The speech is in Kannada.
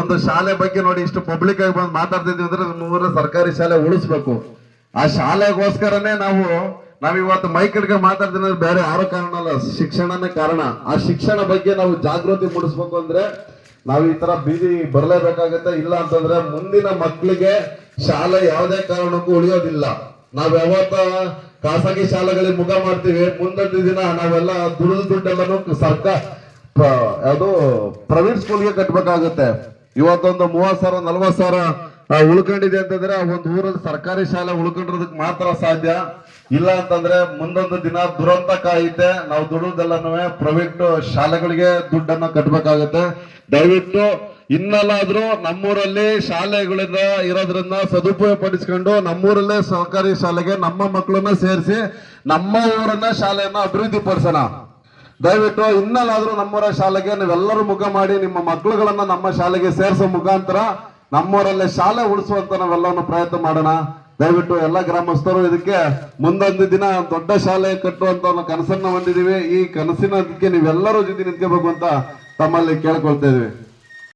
ಒಂದು ಶಾಲೆ ಬಗ್ಗೆ ನೋಡಿ ಇಷ್ಟು ಪಬ್ಲಿಕ್ ಆಗಿ ಬಂದು ಮಾತಾಡ್ತಿದ್ವಿ ಅಂದ್ರೆ ಮೂರ ಸರ್ಕಾರಿ ಶಾಲೆ ಉಳಿಸ್ಬೇಕು. ಆ ಶಾಲೆಗೋಸ್ಕರನೇ ನಾವು, ನಾವ್ ಇವತ್ತು ಮೈಕ್ ಹಿಡ್ಕೊಂಡು ಮಾತಾಡ್ತೀನಿ ಬೇರೆ ಯಾರೋ ಕಾರಣ ಅಲ್ಲ, ಶಿಕ್ಷಣನೇ ಕಾರಣ. ಆ ಶಿಕ್ಷಣ ಬಗ್ಗೆ ನಾವು ಜಾಗೃತಿ ಮೂಡಿಸ್ಬೇಕು ಅಂದ್ರೆ ನಾವು ಈ ತರ ಬೀದಿ ಬರಲೇಬೇಕಾಗತ್ತೆ. ಇಲ್ಲ ಅಂತಂದ್ರೆ ಮುಂದಿನ ಮಕ್ಕಳಿಗೆ ಶಾಲೆ ಯಾವುದೇ ಕಾರಣಕ್ಕೂ ಉಳಿಯೋದಿಲ್ಲ. ನಾವ್ ಯಾವತ್ತ ಖಾಸಗಿ ಶಾಲೆಗಳಿಗೆ ಮುಖ ಮಾಡ್ತೀವಿ, ಮುಂದೊಂದು ದಿನ ನಾವೆಲ್ಲ ದುಡಿದ ದುಡ್ಡೆಲ್ಲನೂ ಸರ್ಕಾರ ಯಾವುದು ಪ್ರೈವೇಟ್ ಸ್ಕೂಲ್ಗೆ ಕಟ್ಬೇಕಾಗುತ್ತೆ. ಇವತ್ತೊಂದು ಮೂವತ್ ಸಾವಿರ ನಲ್ವತ್ ಸಾವಿರ ಉಳ್ಕೊಂಡಿದೆ ಅಂತಂದ್ರೆ ಒಂದು ಊರಲ್ಲಿ ಸರ್ಕಾರಿ ಶಾಲೆ ಉಳ್ಕೊಂಡಿರೋದಕ್ಕೆ ಮಾತ್ರ ಸಾಧ್ಯ. ಇಲ್ಲ ಅಂತಂದ್ರೆ ಮುಂದೊಂದು ದಿನ ದುರಂತ ಕಾಯುತ್ತೆ. ನಾವು ದುಡಿದೆಲ್ಲನೂ ಪ್ರೈವೇಟ್ ಶಾಲೆಗಳಿಗೆ ದುಡ್ಡನ್ನ ಕಟ್ಟಬೇಕಾಗುತ್ತೆ ದಯವಿಟ್ಟು ಇನ್ನಲ್ಲಾದ್ರೂ ನಮ್ಮೂರಲ್ಲಿ ಶಾಲೆಗಳಿಂದ ಇರೋದ್ರಿಂದ ಸದುಪಯೋಗ ಪಡಿಸ್ಕೊಂಡು ನಮ್ಮೂರಲ್ಲೇ ಸರ್ಕಾರಿ ಶಾಲೆಗೆ ನಮ್ಮ ಮಕ್ಕಳನ್ನ ಸೇರಿಸಿ ನಮ್ಮ ಊರನ್ನ ಶಾಲೆಯನ್ನ ಅಭಿವೃದ್ಧಿ ಪಡಿಸೋಣ ದಯವಿಟ್ಟು ಇನ್ನಲ್ಲಾದ್ರೂ ನಮ್ಮೂರ ಶಾಲೆಗೆ ನೀವೆಲ್ಲರೂ ಮುಖ ಮಾಡಿ, ನಿಮ್ಮ ಮಕ್ಕಳುಗಳನ್ನ ನಮ್ಮ ಶಾಲೆಗೆ ಸೇರಿಸೋ ಮುಖಾಂತರ ನಮ್ಮೂರಲ್ಲೇ ಶಾಲೆ ಉಳಿಸುವಂತ ನಾವೆಲ್ಲವನ್ನು ಪ್ರಯತ್ನ ಮಾಡೋಣ. ದಯವಿಟ್ಟು ಎಲ್ಲ ಗ್ರಾಮಸ್ಥರು ಇದಕ್ಕೆ ಮುಂದೊಂದು ದಿನ ದೊಡ್ಡ ಶಾಲೆ ಕಟ್ಟುವಂತ ಒಂದು ಕನಸನ್ನ ಹೊಂದಿದೀವಿ ಈ ಕನಸಿನದಕ್ಕೆ ನೀವೆಲ್ಲರೂ ಜೊತೆ ನಿಂತ್ಕೋಬೇಕು ಅಂತ ತಮ್ಮಲ್ಲಿ ಕೇಳ್ಕೊಳ್ತಾ ಇದೀವಿ